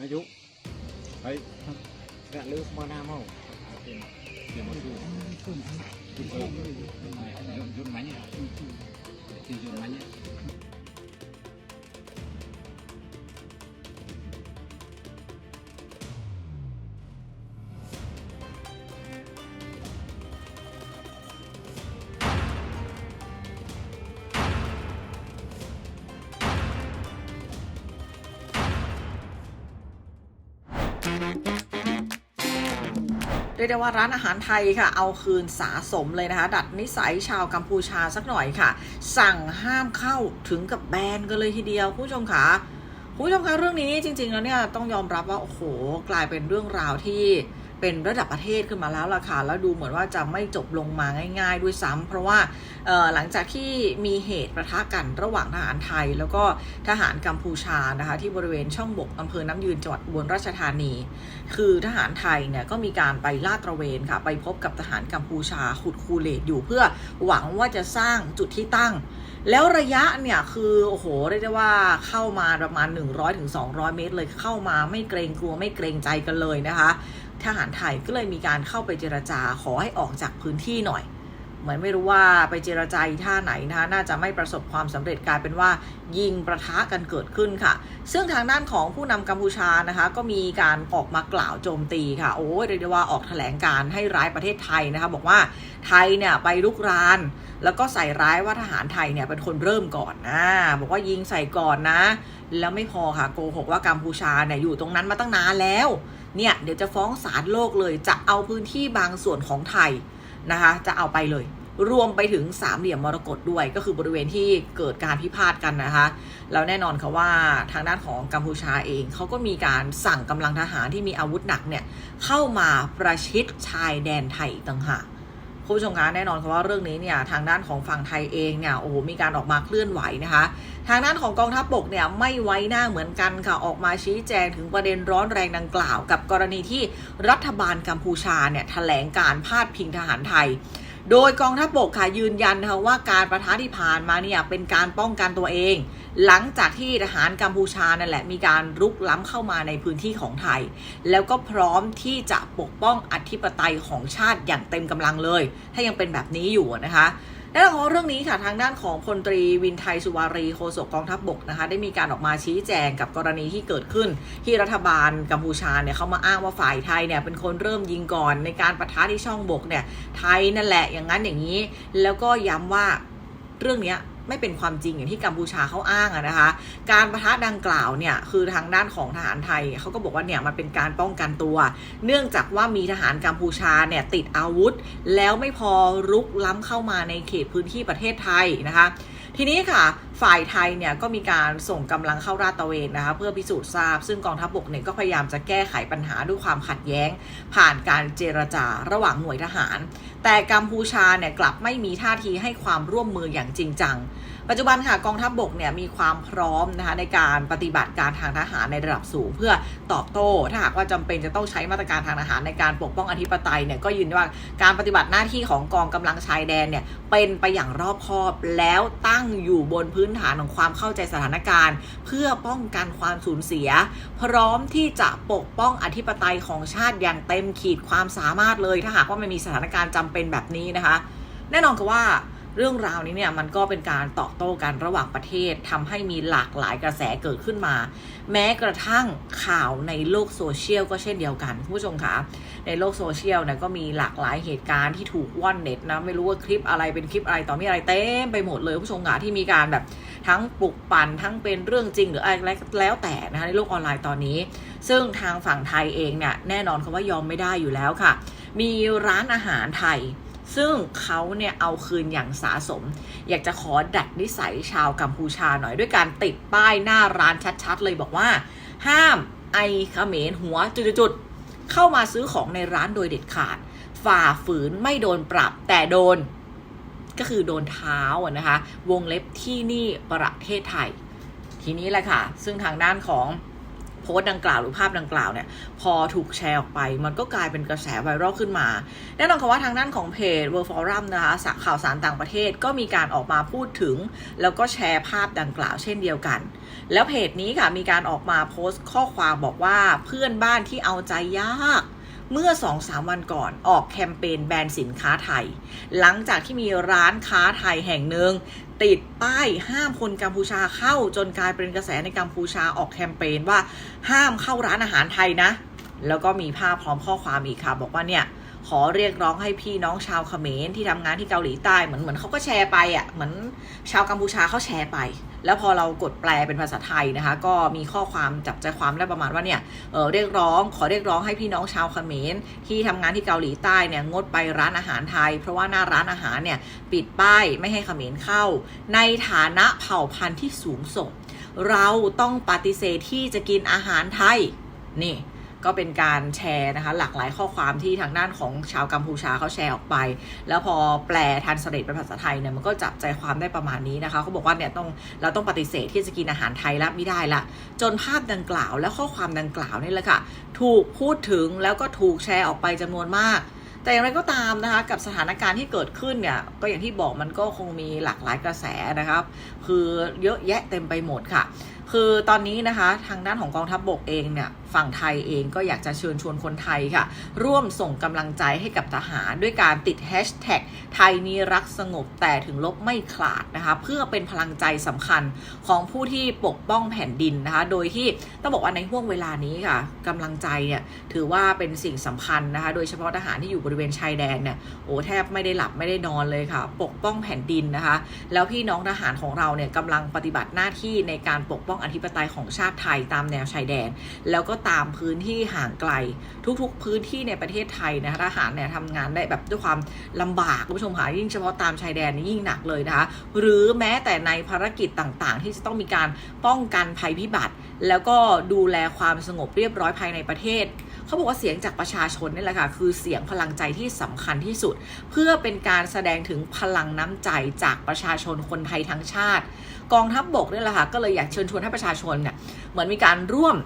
นายกไปกะเลือกมาหน้าเมาเป็นเป็นมาดูยุ่ ได้ว่าร้านอาหารไทยค่ะ เอาคืนสะสมเลยนะคะ ดัดนิสัยชาวกัมพูชาสักหน่อยค่ะ สั่งห้ามเข้าถึงกับแบนกันเลยทีเดียวคุณผู้ชมค่ะคุณผู้ชมคะเรื่องนี้จริง ๆ แล้วเนี่ยต้องยอมรับว่าโอ้โหกลายเป็นเรื่องราวที่ เป็นระดับประเทศขึ้นมาแล้วล่ะค่ะแล้วดูเหมือนว่าจะไม่จบลงมาง่าย ๆ ด้วยซ้ำเพราะว่าหลังจากที่มีเหตุประทะกันระหว่างทหารไทย แล้วก็ทหารกัมพูชานะคะที่บริเวณช่องบกอำเภอน้ำยืนจังหวัดอุบลราชธานี คือทหารไทยเนี่ยก็มีการไปลาดตระเวนค่ะไปพบกับทหารกัมพูชาขุดคูเลตอยู่เพื่อหวังว่าจะสร้างจุดที่ตั้ง แล้วระยะเนี่ยคือโอ้โหเรียกได้ว่าเข้ามาประมาณ 100-200ถึง200เมตรเลยเข้ามาไม่เกรงกลัวไม่เกรงใจกันเลยนะคะ ทหารไทยก็เลยมีการเข้าไปเจรจาขอให้ออกจากพื้นที่หน่อย เหมือนไม่รู้ว่าไปเจรจาท่าไหนนะคะน่าจะไม่ประสบความสำเร็จกลายเป็นว่ายิงประทะกันเกิดขึ้นค่ะ ซึ่งทางด้านของผู้นำกัมพูชานะคะ ก็มีการออกมากล่าวโจมตีค่ะ โอ้ยเรียกได้ว่าออกแถลงการให้ร้ายประเทศไทยนะคะบอกว่าไทยเนี่ยไปลุกราน แล้วก็ใส่ร้ายว่าทหารไทยเนี่ยเป็นคนเริ่มก่อนนะบอกว่ายิงใส่ก่อนนะ แล้วไม่พอค่ะโกหกว่ากัมพูชาเนี่ยอยู่ตรงนั้นมาตั้งนานแล้ว เนี่ยเดี๋ยวจะฟ้องศาลโลกเลย จะเอาพื้นที่บางส่วนของไทยนะคะจะเอาไปเลย รวมไปถึงสามเหลี่ยมมรกตด้วย ก็คือบริเวณที่เกิดการพิพาทกันนะคะ แล้วแน่นอนค่ะว่าทางด้านของกัมพูชาเองเขาก็มีการสั่งกำลังทหารที่มีอาวุธหนักเนี่ยเข้ามาประชิดชายแดนไทยต่างหาก คุณผู้ชมคะแน่นอนค่ะว่าเรื่องนี้เนี่ยทางด้านของฝั่งไทยเองเนี่ยโอ้โหมีการออกมาเคลื่อนไหวนะคะ ทางด้านของกองทัพบกเนี่ยไม่ไว้หน้าเหมือนกันค่ะออกมาชี้แจงถึงประเด็นร้อนแรงดังกล่าว กับกรณีที่รัฐบาลกัมพูชาเนี่ยแถลงการพาดพิงทหารไทย โดยกองทัพบกค่ะยืนยันนะคะว่าการประทะที่ผ่านมาเนี่ยเป็นการป้องกันตัวเอง หลังจากที่ทหารกัมพูชานั่นแหละมีการรุกล้ำเข้ามาในพื้นที่ของไทย แล้วก็พร้อมที่จะปกป้องอธิปไตยของชาติอย่างเต็มกำลังเลย ถ้ายังเป็นแบบนี้อยู่นะคะ แน่นอนว่าเรื่องนี้ค่ะทางด้านของพลตรีวินไทยสุวารีโฆษกกองทัพบกนะคะ ได้มีการออกมาชี้แจงกับกรณีที่เกิดขึ้น ที่รัฐบาลกัมพูชาเนี่ยเขามาอ้างว่าฝ่ายไทยเนี่ยเป็นคนเริ่มยิงก่อนในการประทะที่ช่องบกเนี่ยไทยนั่นแหละอย่างนั้นอย่างนี้ แล้วก็ย้ำว่าเรื่องเนี้ย ไม่เป็นความจริงอย่างที่กัมพูชาเขาอ้างอะนะคะ การประทะดังกล่าวเนี่ยคือทางด้านของทหารไทยเขาก็บอกว่าเนี่ยมันเป็นการป้องกันตัว เนื่องจากว่ามีทหารกัมพูชาเนี่ยติดอาวุธ แล้วไม่พอรุกล้ำเข้ามาในเขตพื้นที่ประเทศไทยนะคะ ทีนี้ค่ะ ฝ่ายไทยเนี่ยก็มีการส่งกำลังเข้าราดตระเวนนะคะเพื่อพิสูจน์ทราบ ซึ่งกองทัพบกเนี่ยก็พยายามจะแก้ไขปัญหาด้วยความขัดแย้ง ผ่านการเจรจาระหว่างหน่วยทหาร แต่กัมพูชาเนี่ยกลับไม่มีท่าทีให้ความร่วมมืออย่างจริงจัง ปัจจุบันค่ะกองทัพบกเนี่ยมีความพร้อมนะคะในการปฏิบัติการทางทหารในระดับสูง เพื่อตอบโต้ ถ้าหากว่าจำเป็นจะต้องใช้มาตรการทางทหารในการปกป้องอธิปไตยเนี่ยก็ยืนยันว่าการปฏิบัติหน้าที่ของกองกำลังชายแดนเนี่ยเป็นไปอย่างรอบคอบแล้วตั้งอยู่บนพื้นฐานของความเข้าใจสถานการณ์ เพื่อป้องกันความสูญเสีย พร้อมที่จะปกป้องอธิปไตยของชาติอย่างเต็มขีดความสามารถเลย ถ้าหากว่ามันมีสถานการณ์จำเป็นแบบนี้นะคะ แน่นอนค่ะว่า เรื่องราวนี้เนี่ยมันก็เป็นการตอบโต้กันระหว่างประเทศทำให้มีหลากหลายกระแสเกิดขึ้นมา แม้กระทั่งข่าวในโลกโซเชียลก็เช่นเดียวกันผู้ชมคะในโลกโซเชียลเนี่ยก็มีหลากหลายเหตุการณ์ที่ถูกว่อนเน็ตนะไม่รู้ว่าคลิปอะไรเป็นคลิปอะไรต่อมีอะไรเต็มไปหมดเลยผู้ชมคะที่มีการแบบทั้งปลุกปั่นทั้งเป็นเรื่องจริงหรืออะไรแล้วแต่นะคะในโลกออนไลน์ตอนนี้ ซึ่งทางฝั่งไทยเองเนี่ยแน่นอนค่ะว่ายอมไม่ได้อยู่แล้วค่ะ มีร้านอาหารไทย ซึ่งเขาเนี่ยเอาคืนอย่างสาสม อยากจะขอดัดนิสัยชาวกัมพูชาหน่อยด้วยการติดป้ายหน้าร้านชัดๆ เลยบอกว่า ห้ามไอเขมรหัวจุดๆเข้ามาซื้อของในร้านโดยเด็ดขาด ฝ่าฝืนไม่โดนปรับแต่โดน ก็คือโดนเท้านะคะ วงเล็บที่นี่ประเทศไทย ทีนี้แหละค่ะ ซึ่งทางด้านของ พสต์ดังกล่าวหรือภาพดังกล่าวเนี่ยพอถูกแชร์ออกไป มันก็กลายเป็นกระแสไวรัลขึ้นมา แน่นอนค่ะว่าทางด้านของเพจ World Forum นะคะสข่าวสารต่างประเทศก็มีการออกมาพูดถึง แล้วก็แชร์ภาพดังกล่าวเช่นเดียวกัน แล้วเพจนี้ค่ะมีการออกมาโพสต์ข้อความบอกว่าเพื่อนบ้านที่เอาใจยากเมื่อ2-3วันก่อนออกแคมเปญแบรนด์สินค้าไทย หลังจากที่มีร้านค้าไทยแห่งหนึ่ง ติดป้ายห้ามคนกัมพูชาเข้าจนกลายเป็นกระแสในกัมพูชาออกแคมเปญว่าห้ามเข้าร้านอาหารไทยนะ แล้วก็มีภาพพร้อมข้อความอีกค่ะ บอกว่าเนี่ย ขอเรียกร้องให้พี่น้องชาวเขมรที่ทำงานที่เกาหลีใต้เหมือนเหมือนเขาก็แชร์ไปอะเหมือนชาวกัมพูชาเขาแชร์ไป แล้วพอเรากดแปลเป็นภาษาไทยนะคะ ก็มีข้อความจับใจความได้ประมาณว่าเนี่ยเออเรียกร้องขอเรียกร้องให้พี่น้องชาวเขมรที่ทำงานที่เกาหลีใต้เนี่ยงดไปร้านอาหารไทย เพราะว่าหน้าร้านอาหารเนี่ยปิดป้ายไม่ให้เขมรเข้า ในฐานะเผ่าพันธุ์ที่สูงส่ง เราต้องปฏิเสธที่จะกินอาหารไทยนี่ ก็เป็นการแชร์นะคะหลากหลายข้อความที่ทางด้านของชาวกัมพูชาเขาแชร์ออกไป แล้วพอแปลทันสเร็จเป็นภาษาไทยเนี่ยมันก็จับใจความได้ประมาณนี้นะคะเขาบอกว่าเนี่ยต้องเราต้องปฏิเสธที่จะกินอาหารไทยละไม่ได้ละจนภาพดังกล่าวและข้อความดังกล่าวนี่แหละค่ะถูกพูดถึงแล้วก็ถูกแชร์ออกไปจำนวนมากแต่อย่างไรก็ตามนะคะกับสถานการณ์ที่เกิดขึ้นเนี่ยก็อย่างที่บอกมันก็คงมีหลากหลายกระแสนะครับ คือเยอะแยะเต็มไปหมดค่ะ คือตอนนี้นะคะทางด้านของกองทัพบบกเองเนี่ยฝั่งไทยเองก็อยากจะเชิญชวนคนไทยค่ะ ร่วมส่งกำลังใจให้กับทหาร ด้วยการติดแฮชแท็กไทยนี้รักสงบแต่ถึงลบไม่ขลาดนะคะ เพื่อเป็นพลังใจสำคัญของผู้ที่ปกป้องแผ่นดินนะคะ โดยที่ต้องบอกว่าในห่วงเวลานี้ค่ะกำลังใจเนี่ยถือว่าเป็นสิ่งสำคัญนะคะ โดยเฉพาะทหารที่อยู่บริเวณชายแดนเนี่ยโอ้แทบไม่ได้หลับไม่ได้นอนเลยค่ะ ปกป้องแผ่นดินนะคะ แล้วพี่น้องทหารของเราเนี่ยกำลังปฏิบัติหน้าที่ในการปกป้องอธิปไตยของชาติไทยตามแนวชายแดน แล้วก็ตามพื้นที่ห่างไกล ทุกๆ พื้นที่ในประเทศไทยนะคะทหารเนี่ยทำงานได้แบบด้วยความลำบากคุณผู้ชมค่ะยิ่งเฉพาะตามชายแดนนี่ยิ่งหนักเลยนะคะหรือแม้แต่ในภารกิจต่างๆ ที่จะต้องมีการป้องกันภัยพิบัติ แล้วก็ดูแลความสงบเรียบร้อยภายในประเทศเขาบอกว่าเสียงจากประชาชนนี่แหละค่ะคือเสียงพลังใจที่สำคัญที่สุด เพื่อเป็นการแสดงถึงพลังน้ำใจจากประชาชนคนไทยทั้งชาติ กองทัพบบกนี่แหละค่ะก็เลยอยากเชิญชวนให้ประชาชนเนี่ยเหมือนมีการร่วม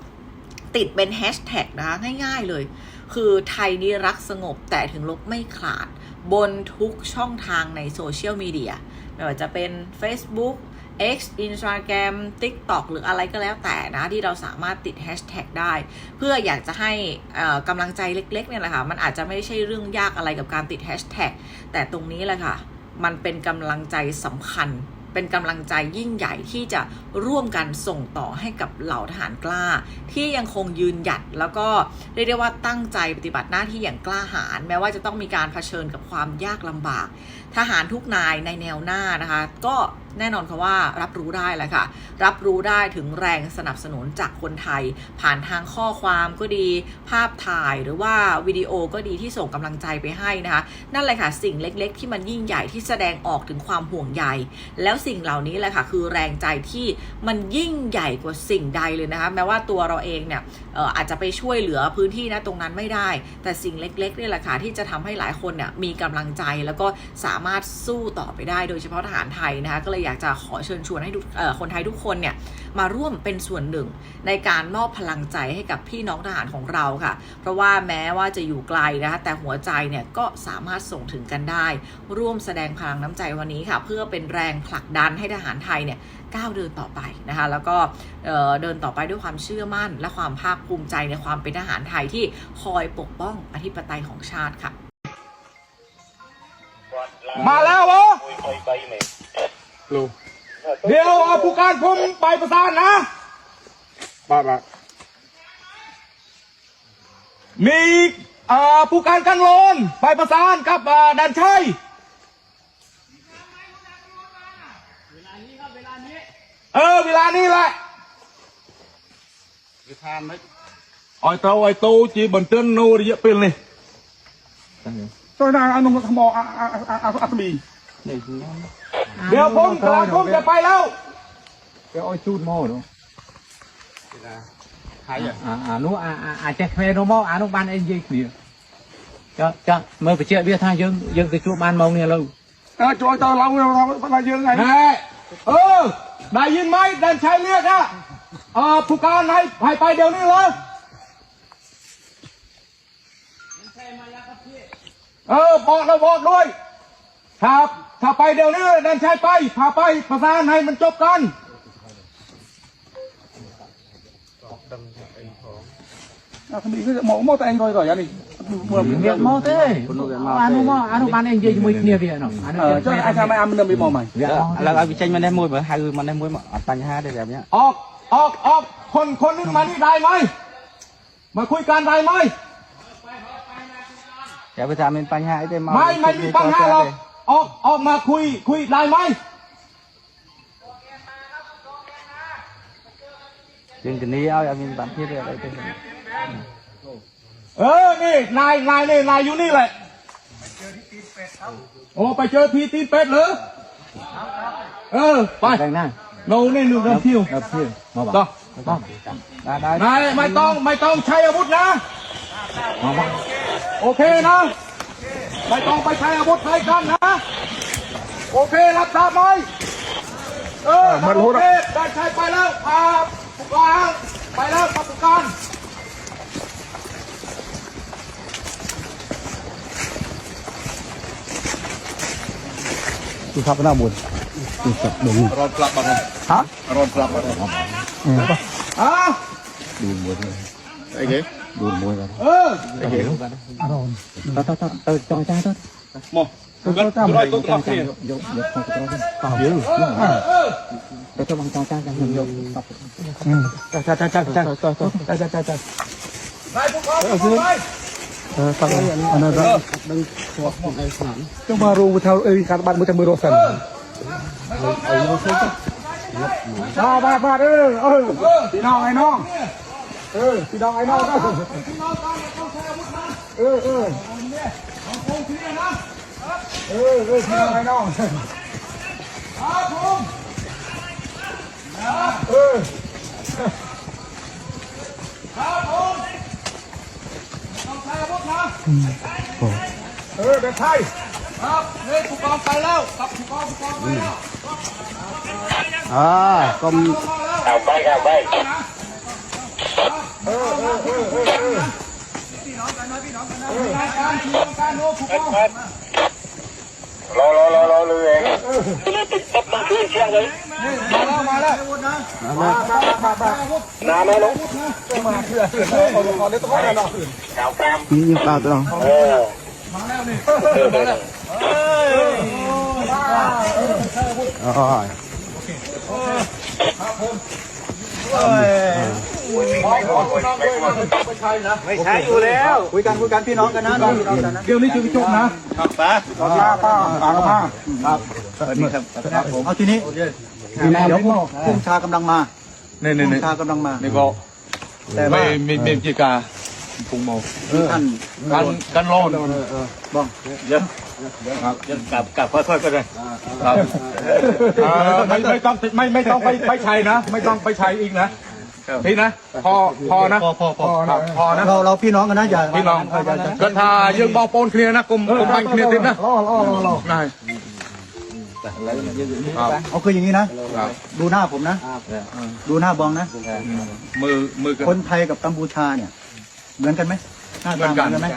ติดเป็นแฮชแท็กนะคะง่ายๆเลย คือไทยนี่รักสงบแต่ถึงลบไม่ขาด บนทุกช่องทางในโซเชียลมีเดียไม่ว่าจะเป็น Facebook X Instagram TikTok หรืออะไรก็แล้วแต่นะ ที่เราสามารถติดแฮชแท็กได้ เพื่ออยากจะให้กำลังใจเล็กๆเนี่ยแหละค่ะ มันอาจจะไม่ใช่เรื่องยากอะไรกับการติดแฮชแท็กแต่ตรงนี้แหละค่ะ มันเป็นกำลังใจสำคัญ เป็นกำลังใจยิ่งใหญ่ที่จะร่วมกันส่งต่อให้กับเหล่าทหารกล้า ที่ยังคงยืนหยัดแล้วก็เรียกได้ว่าตั้งใจปฏิบัติหน้าที่อย่างกล้าหาญแม้ว่าจะต้องมีการเผชิญกับความยากลำบาก ทหารทุกนายในแนวหน้านะคะ ก็ แน่นอนค่ะว่ารับรู้ได้แหละค่ะ รับรู้ได้ถึงแรงสนับสนุนจากคนไทย ผ่านทางข้อความก็ดี ภาพถ่ายหรือว่าวิดีโอก็ดีที่ส่งกำลังใจไปให้นะคะ นั่นแหละค่ะ สิ่งเล็กๆ ที่มันยิ่งใหญ่ที่แสดงออกถึงความห่วงใย แล้วสิ่งเหล่านี้แหละค่ะ คือแรงใจที่มันยิ่งใหญ่กว่าสิ่งใดเลยนะคะ แม้ว่าตัวเราเองเนี่ยเอ่ออาจจะไปช่วยเหลือพื้นที่นะตรงนั้นไม่ได้ แต่สิ่งเล็กๆนี่แหละค่ะที่จะทำให้หลายคนเนี่ยมีกำลังใจแล้วก็สามารถสู้ต่อไปได้ โดยเฉพาะทหารไทยนะคะก็เลยอยากจะขอเชิญชวนให้ทุกเอ่อคนไทยทุกคนเนี่ยมาร่วมเป็นส่วนหนึ่ง ในการมอบพลังใจให้กับพี่น้องทหารของเราค่ะ เพราะว่าแม้ว่าจะอยู่ไกลนะคะแต่หัวใจเนี่ยก็สามารถส่งถึงกันได้ ร่วมแสดงพลังน้ำใจวันนี้ค่ะ เพื่อเป็นแรงผลักดันให้ทหารไทยเนี่ยก้าวเดินต่อไปนะคะแล้วก็เอ่อเดินต่อไปด้วยความเชื่อมั่น และความภาคภูมิใจในความเป็นทหารไทยที่คอยปกป้องอธิปไตยของชาติค่ะ มาแล้วเหรอ รู้เดี๋ยวผู้การพุ่มไปประสานนะ มามามีอ่าผู้การกังลนไปประสานครับอ่าดันชัยเออเวลานี้แหละคือทานไหมอ้ยเตาอ้อยตู้จีบันเติ้ลนูระยะเป็นเลยช่วยนางอนุกรรมออาอาอาอาสมีนี่ เดี๋ยวผมกลางพุ่งจะไปแล้วเดี๋ยวอ้อยจูดโม่หนูอ่าอ่านูอ่าอ่าอจคเมยโนโม่อ่านุบานเอ็นยี่เนี่ยจะจะเมื่อไปเชื่อเบี้ยทางยังยังจะวยบานมองเนี่ยเราจูบตอนเราเราเรายังไงเออได้ยินไหมดันใช้เรียกนะเออผู้การไหนไปไปเดี๋ยวนี้เลยเออบอกเราบอกด้วย ครับ ถ้าไปเดี๋ยวนี้เดินใช้ไปพาไปประสานให้มันจบกัน វាមកទេអានោះមកអានោះបានឯងនិយាយជាមួយគ្នាវានោះអានោះចុះអាចថាមិនអាមិនវាមកមក ឥឡូវឲ្យវាចេញមកនេះមួយបើហៅមកនេះមួយមកអត់បញ្ហាទេแบบเนี้ย ออกออกออกคนคนนึงมานี่ได้ไหมมาคุยกันได้ไหม อย่าไปถามเป็นបញ្ហាអីទេមក ไม่ไม่มีปัญหาหรอก ออกออกมาคุยคุยได้ไหมจึงจะนี้เอาอย่ามีบัตรที่อะไรไปเออ นี่นายนายนี่นายอยู่นี่แหละโอ้ไปเจอพี่ตีเป็ดเหรอเออไปแรงหน้เราเนี่ยดูดัเทิวดับทิวมาบอกต้องนายไม่ต้องไม่ต้องใช้อาวุธนะโอเคนะ ไม่ต้องไปใช้อาวุธใช้กันนะ โอเครับทราบไหมเออมันโอเคได้ใช้ไปแล้วพาผู้การไปแล้วครับผู้การรอนกลับมาเลยฮะรอนกลับมาเลยอะไอ้เก๋ เออ ទៅទៅទៅចង់ចាទៅ มองกันรอยตุ้งตับเนี่ย យកយកផងទៅទៅយើង เออ ទៅទៅបងចង់ចាចាំយកចាចាចាចាចាចាចាចាចា นายผู้กองผู้กองไป អានោះចុះមករូថាអីកាត់បាត់មួយតែមើលរស់សិនបាទបាទបាទអឺអឺพี่น้องไอ้น้อง เออพี่น้องไอ้น้องก็พี่น้องกันต้องใช้อาวุธนะเออเออของโคงทีนี่นะเออเออพี่น้องไอ้น้องครับผมเออครับผมต้องใช้อาวุธนะเออเด็กไทยครับนี่ผู้กองไปแล้วกับผู้กองผู้กองไปแล้วអើកុំเอาไปเอาไป เออเออเออเออเออพี่น้องกันนะพี่น้องกันนะการทีมการโน้ผู้กองรอรอรอรอเลยเองมาเพื่อนเชียงเลยมาแล้วมาแล้วมามามามาน้ำมามลุงมาเพื่อนเพื่อนเขาเขาเล่นตัวกันหรอแถวแกมนี่ยังเปล่าตัวน้องมาแล้วนี่มาแล้วเฮ้ยมาอ๋อโอเคครับผมเฮ้ย ไม่ใช่อยู่แล้วคุยกันคุยกันพี่น้องกันนะน้องพี่น้องกันนะเดี๋ยวนี้จึงจบนะครับป้าป้าป้าป้าป้าสวัสดีครับครับผมเอาทีนี้เดี๋ยวพุ่งชากำลังมานี่นี่พุ่นี่งชากำลังมานี่ก็แต่ไม่ว่าไม่ไม่จีกาพุงโมท่านกันกันโลนบ้องเดี๋ยวครับเดี๋ยวกลับกลับค่อยๆก็ได้ครับไม่ไม่ต้องไม่ไม่ต้องไปไปชัยนะ ไม่ต้องไปชัยอีกนะ พี่นะพอพอนะพอพอพอพอนะเราเราพี่น้องกันนะอย่าพี่น้องกันทายังบอกปนเคลียร์นะกลมกลมบัเคลียร์ติดนะรอรอรอได้เอาคืออย่างนี้นะดูหน้าผมนะดูหน้าบองนะมือมือคนไทยกับกัมพูชาเนี่ย เหมือนกันไหมหน้าตาเหมือนกันไหม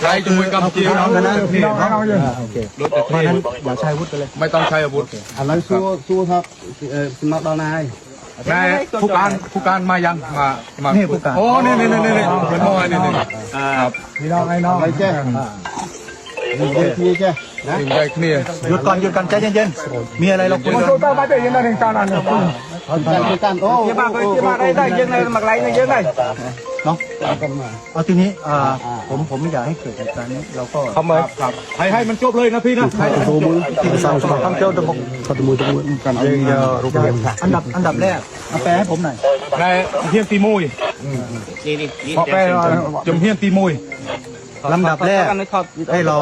ใครจะคุยกัมพูชาเรานะพี่น้องเราเนี่ยราแต่ที่อย่าใช้อาวุธกัเลยไม่ต้องใช้อาวุธอันนั้นสู้สู้ครับสมัครดอนนาย นายผู้การผู้การมายังมามานี่ผู้การโอ้นี่นี่นี่นี่เหมือนมอวานี่นี่ครับมีน้องไอ้น้องไปแจ้ง เย็นทีแค่นะหยุดก่อนหยุดก่อนใจเย็นๆมีอะไรเราคุยกัน กันโอ้โห Ba cái ba đây đây dân này mặc lấy này dân này. เนาะเอาทีนี้อ่าผมผมไม่อยากให้เกิดเหตุการณ์นี้เราก็ Không mời. ให้ให้มันจบเลยนะพี่นะให้มันจบสามสองทั้ยเจ้าตะบกต้มูตะมูกันเอาอันดับอันดับแรกเอาแปลให้ผมหน่อย Này hiên tí mùi. Đi đi. Họ bè chấm hiên tí mùi. ลำดับแรกให้เรา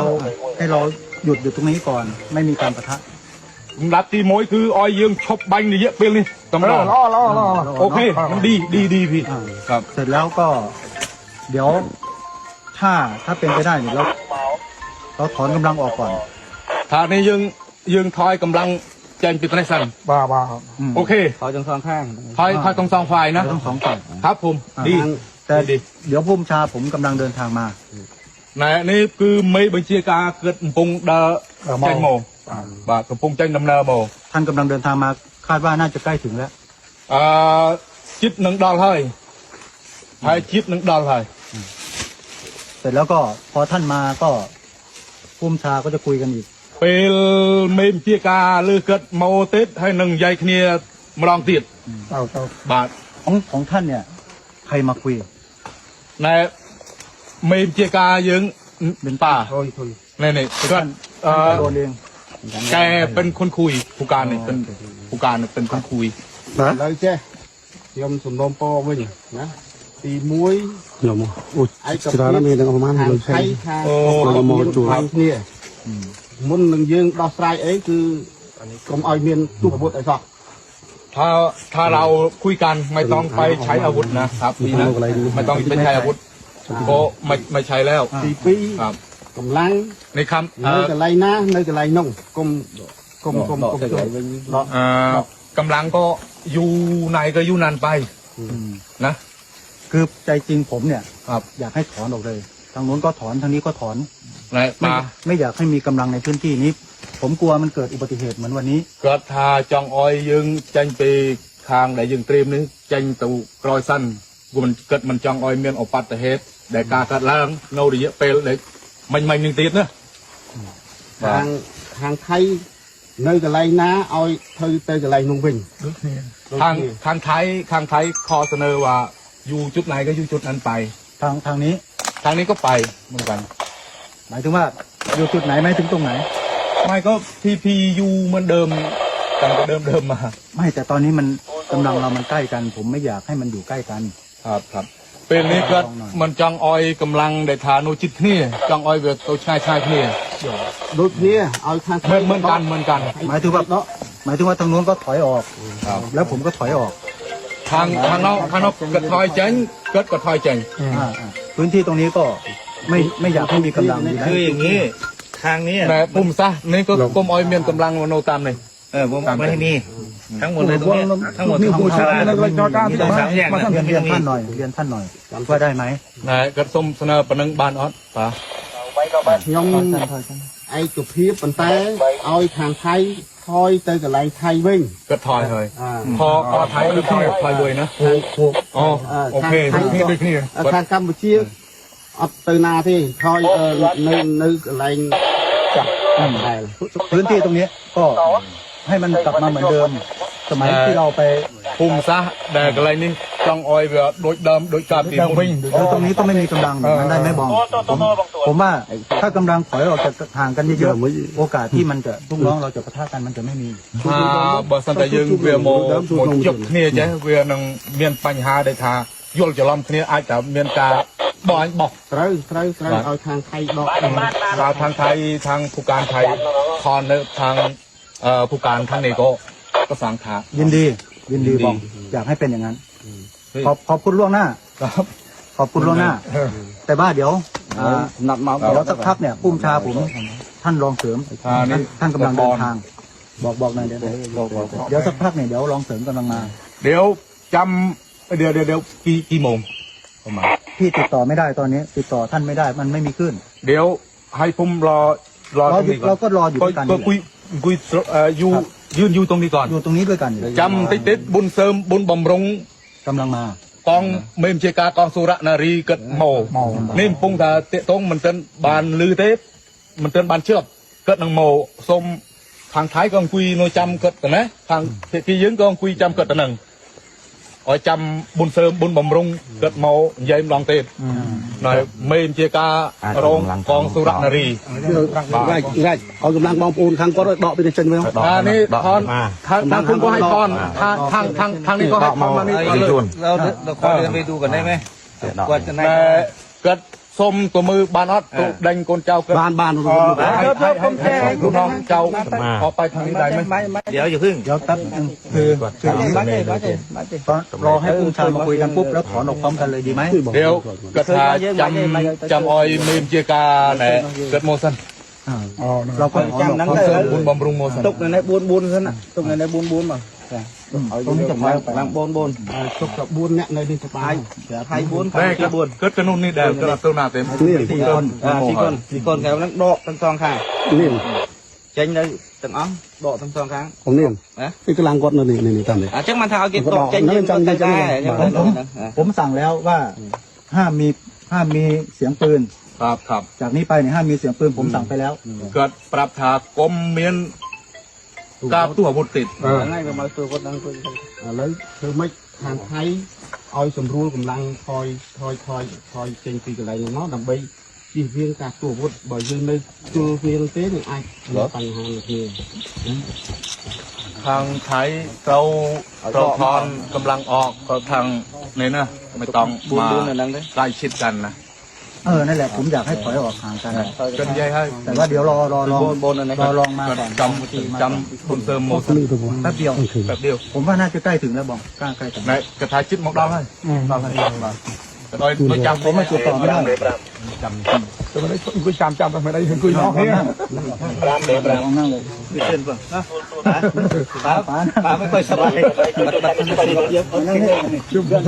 ให้เราหยุดอยู่ตรงนี้ก่อน ไม่มีการประทะลับตีมวยคืออ้อยยืงชบบังนี่เยอะเปลี่ยนี่ตำล่อล่อล่อโอเคมันดีดีดีพี่ครับ เสร็จแล้วก็ เดี๋ยว ถ้าถ้าเป็นไปได้เนี่ยเราเราถอนกำลังออกก่อนถ้างนี้ยืงยืงทอยกำลังเจนปิดในสันบ้าบ้าครับโอเคทอยตรงสองข้างทอยทอยตรงสองฝ่ายนะตรงสองฝ่ายครับผมดีแต่ดี เดี๋ยวพุ่มชาผมกำลังเดินทางมา ណានេះគឺមេបញ្ជាការគិតកំពុងដើរ ដើរមក ចេញមកបាទកំពុងចេញដំណើរមក ท่านกำลังเดินทางมาคาดว่าน่าจะใกล้ถึงแล้ว អឺចិត្តនឹងដល់ហើយហើយចិត្តនឹងដល់ហើយ เสร็จแล้วก็พอท่านมาก็ผู้บัญชาก็จะคุยกันอีก ពេលមេបញ្ជាការលើគិតមកទៀតហើយនឹងនិយាយគ្នាម្ដងទៀត เอาเอา បាទ ของของท่านเนี่ย ใครมาคุย ណែ ไม่เจกาเยิงเป็นป้า thôi thôi นี่นี่ก็ rồi liền แกเป็นคนคุยผู้การนี่เป็นผู้การเป็นคนคุย lấy che yom sum nom po với nhỉ nhá thì muối หลวงพ่ออุ้ยสตาร์นั่นเองนะประมาณห hàng นึ่งแสน khay hàng Ồ, có mồi chuột. hàng kia muốn nâng dương đo sai ấy cứ không ai miên tu bút tại sao ถ้าถ้าเราคุยกันไม่ต้องไปใช้อาวุธนะครับดีนะไม่ต้องไปใช้อาวุธ โบไม่ไม่ใช่แล้วสี่ปีกำลังในคำในแต่ไรนะในแต่ไรน้องกลมกลมกลมกลมกำลังก็อยู่ในก็อยู่นานไปนะคือใจจริงผมเนี่ยครับ อยากให้ถอนออกเลย ทางโน้นก็ถอนทางนี้ก็ถอนไม่ไม่อยากให้มีกำลังในพื้นที่นี้ ผมกลัวมันเกิดอุบัติเหตุเหมือนวันนี้ก็ทาจองออยยึงจังปีทางไหนยึงเตรียมนึงจังตูกรอยสั้นกูมันเกิดมันจองออยเมียนออปัตเหตุ ដែលការកើតឡើងនៅរយៈពេលដែលមិញមិញនឹងទៀតណា ខាងខាងថៃនៅកន្លែងណាឲ្យធ្វើទៅកន្លែងនោះវិញដូចគ្នា ทางทางไทยทางไทยขอเสนอว่าอยู่จุดไหนก็อยู่จุดนั้นไป ทางทางนี้ ทางนี้ก็ไปเหมือนกัน หมายถึงว่าอยู่จุดไหนไหมถึงตรงไหน ไม่ก็พีพียูเหมือนเดิมตั้งแต่เดิมเดิมมา ไม่แต่ตอนนี้มันกำลังเรามันใกล้กัน ผมไม่อยากให้มันอยู่ใกล้กัน ครับครับ เป็นนี้ก็มันจังออยกำลังได้ทานุจิตเนี่ยจังออยเวทตัวชายชายเนี่ย ដូចគ្នាឲ្យខាង เหมือนเหมือนกันเหมือนกัน หมายถึงว่า ដក หมายถึงว่าทางนู้นก็ถอยออก ครับ แล้วผมก็ถอยออก ทางทางนอกทางนอกกระทอยเจงเกิดกระทอยเจง อ่าอ่าพื้นที่ตรงนี้ก็ไม่ไม่อยากให้มีกำลังอยู่นะ คืออย่างนี้ทางนี้ แต่ปุ่มซะนี่ก็กลมออยเมียนกำลังโนตามเลย เออผมไม่ให้มี ทั้งหมดเลยตรงนี้ทั้งหมดทั้งผู้ชายที่ต้องสามแยกนะ เรียน ไม่ เรียน ต้องมี ท่านหน่อยเรียนท่านหน่อยว่าได้ไหม นะก็ส้มเสนอปนึงบานออสป่ะ ខ្ញុំឯកភាពប៉ុន្តែឲ្យខាងថៃថយទៅកន្លែងថៃវិញ ก็ถอยเลย អា พอพอไทยก็ถอยถอยด้วยนะ ខាងពួក อ๋อโอเค ខាង นี่ด้วยนี่ ខាងកម្ពុជាអត់ទៅណាទេថយអឺនៅនៅកន្លែងចាស់តែ พื้นที่ตรงนี้ก็ ให้มันกลับมาเหมือนเดิม สมัยที่เราไป ปุ่มซะแต่อะไรนี่จ้องออยแบบโดยเดิมโดยการปีนวิ่ง คือตรงนี้ก็ไม่มีกำลังมันได้ไหมบองผมผมว่าถ้ากำลังถอยออกจากห่างกันเยอะๆโอกาสที่มันจะลูกน้องเราจะปะทะกันมันจะไม่มี ថាបើសិនតែយើងវាមកមកជប់គ្នាចេះវានឹងមានបញ្ហាដែលថាយល់ច្រឡំគ្នាអាចតែមានការបោះអញបោះ ត្រូវត្រូវត្រូវឲ្យខាងថៃដក ថាทางไทยทางผู้การ เอ่อผู้การท่านนี้ก็ก็สังขา ยินดี ยินดียินดี บอกอยากให้เป็นอย่างนั้นขอบขอบคุณล่วงหน้า ครับ ขอบคุณล่วงหน้าแต่บ้าเดี๋ยวหนักมาเดี๋ยวสักพักเนี่ยปุ้มชาผมท่านรองเสริมท่านท่ากำลังเดินทาง บอกบอกหน่อยเดี๋ยวบอกบอกเดี๋ยวสักพักเนี่ยเดี๋ยวรองเสริมกำลังมาเดี๋ยวจำเดี๋ยวเดี๋ยวเดี๋ยวกี่กี่โมงพี่ติดต่อไม่ได้ตอนนี้ ติดต่อท่านไม่ได้มันไม่มีขึ้น เดี๋ยวให้ผมรอรอเยู่เราก็รออยู่ก็ด้วยกันก็คุย กุยอยู่ยืนอยู่ตรงนี้ก่อนอยู่ตรงนี้ด้วยกันจำติดติดบุญเสริมบุญบำรุงกำลังมา กองเมมเชกากองสุรนารีเกิดหมาเนี่มปุงตาเตะตรงมันเต้นบานลือเตะมันเต้นบานเชือบเกิดนังหมาสมทางท้ายกองกุยโนจำเกิดกันนะทางที่ยิงกองกุยจำเกิดกันหนึ่ง ឲ្យចាំប៊ុនសើមប៊ុនបំរុងគាត់មកនិយាយម្ដងទៀតនៅមេជាការរងកងសុរនារីរាជរាជឲ្យកម្លាំងបងប្អូនខាងគាត់ឲ្យដកពីនេះចេញមកអានេះខនខាងខាងគុំក៏ឲ្យខនខាងខាងខាងខាងនេះក៏ឲ្យខនមកនេះគាត់លើគាត់ទៅទូកណែមែគាត់ណែគាត់ សុំទៅមើលបានអត់ទៅដេញកូនចៅគិត បានបាន ให้ให้ให้ให้ลูกน้องเจ้าออกไปทางนี้ได้ไหม เดี๋ยวอย่าพึ่ง เดี๋ยวแป๊บนึงคือคืออย่างนี้ตอนรอให้ปุ้มชามาคุยกันปุ๊บแล้วถอนออกพร้อมกันเลยดีไหม เดี๋ยวกระทาจำจำออยมีมเจยกาแหนเกิดโมสัน อ่า อ๋อนะ เราก็ขอ ចាំហ្នឹង ขอ ទៅ เสริม บุญบำรุงโมสัน ទុកនៅនេះ4 4សិនណាទុកនៅនេះ4 4មកចា ตรงนี้จ ะพอไป ឡើង4 4 ទុកតែ4នាក់នៅនេះសប្បាយ ថៃ4 តែ ថៃ គាត់ 4 គាត់ទៅនោះនេះដែរគាត់ទៅណាទេ នេះ สี่คน អាពីកូនពីកូនកែវហ្នឹងដកទាំងសងខាង នេះ ចេញនៅទាំងអស់ដកទាំងសងខាង ผมนี่ ហ៎ นี่กำลังกดนี่นี่นี่ตามนี่ អញ្ចឹងបានថាឲ្យគេដកចេញ ហ្នឹង យើង ចាំ ទៅ ចាំ តែ ចាំ អញ្ចឹង ผมผมสั่งแล้วว่าห้ามมีห้ามมีเสียงปืน ครับครับ จากนี้ไปเนี่ยห้ามมีเสียงปืนผมสั่งไปแล้ว គាត់ប្រាប់ថាកុំ មានការទូអាវុធតិច ហ្នឹងហើយវាមកធ្វើគាត់ហ្នឹងធ្វើ ឥឡូវធ្វើម៉េចខាងថៃឲ្យសម្រួលកម្លាំងថយថយថយថយចេញពីកន្លែងនោះមកដើម្បីជៀសវាងការទូអាវុធបើយើងនៅជួលវាងទេនឹងអាចមានបញ្ហានឹងគ្នា ខាងថៃត្រូវត្រូវថនកម្លាំងអอกក៏ខាងនេះណាមិនต้อง 4 មក 4នៅហ្នឹងទេ ใกล้ชิดกันนะ เออนั่นแหละผมอยากให้ถอยออกห่างกันนะจนใหญ่ให้แต่ว่าเดี๋ยวรอรอรองบรอลองมาก่อนจำจำคุณเติมโมดแป๊บเดียวแป๊บเดียว ผมว่าน่าจะใกล้ถึงแล้วบองใกล้ใกล้ถึงไหนกระทาชิดมกดองให้ดองให้ดองโดยโดยจำผมไม่ติดต่อไม่ได้จำแต่ไม่ได้คุยจำจำไม่ได้คุยนอกเนี่ยร้านเลยร้านนั่งเลยเส้นป่ะนะป้าป้าไม่ค่อยสบายบัดบัดยอะเยอ